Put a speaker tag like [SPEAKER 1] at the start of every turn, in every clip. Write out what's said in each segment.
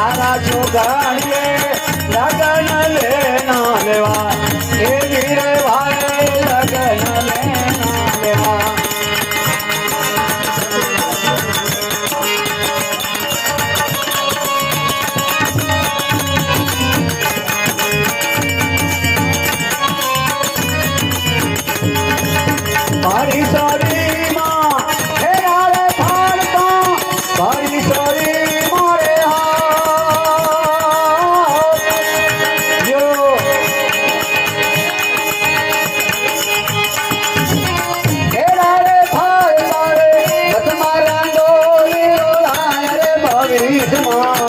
[SPEAKER 1] નાના છોકરાએ લગન લેના લેવા. એ ધીરે ભાઈ લગન લેના લેવા. મારી રીતમાં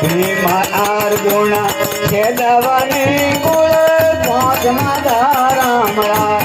[SPEAKER 1] માતાર ગુણા છે દવાની કુળ પાંચ માતા રામળા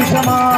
[SPEAKER 1] परिसमा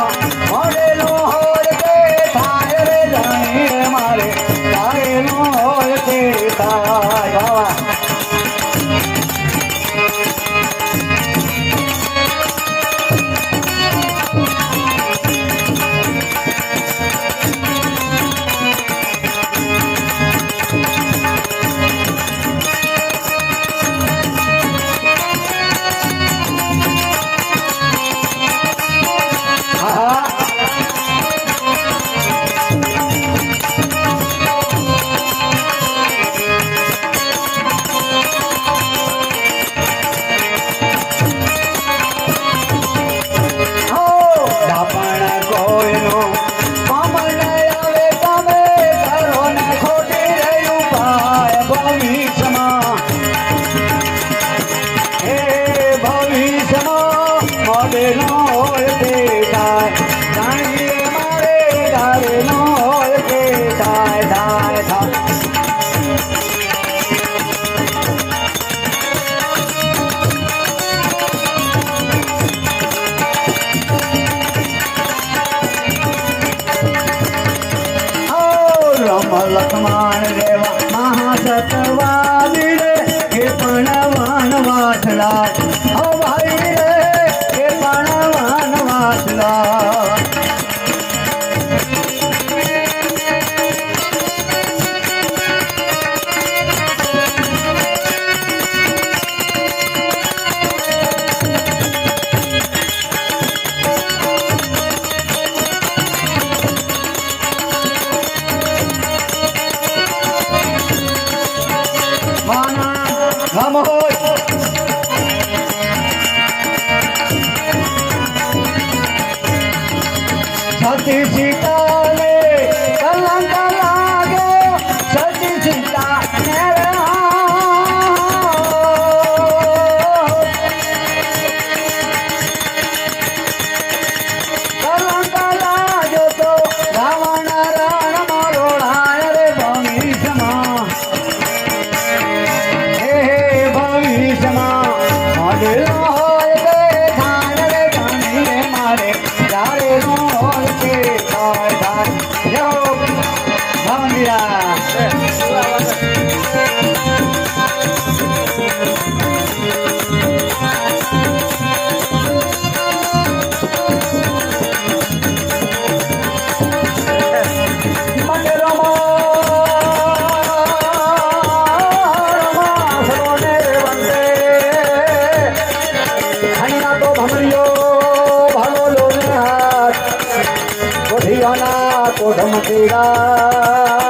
[SPEAKER 1] લખમાણ રેવા મહાસતવાદી રે એ પણ વાણ વાછડા સાથે છે को ढम तेरा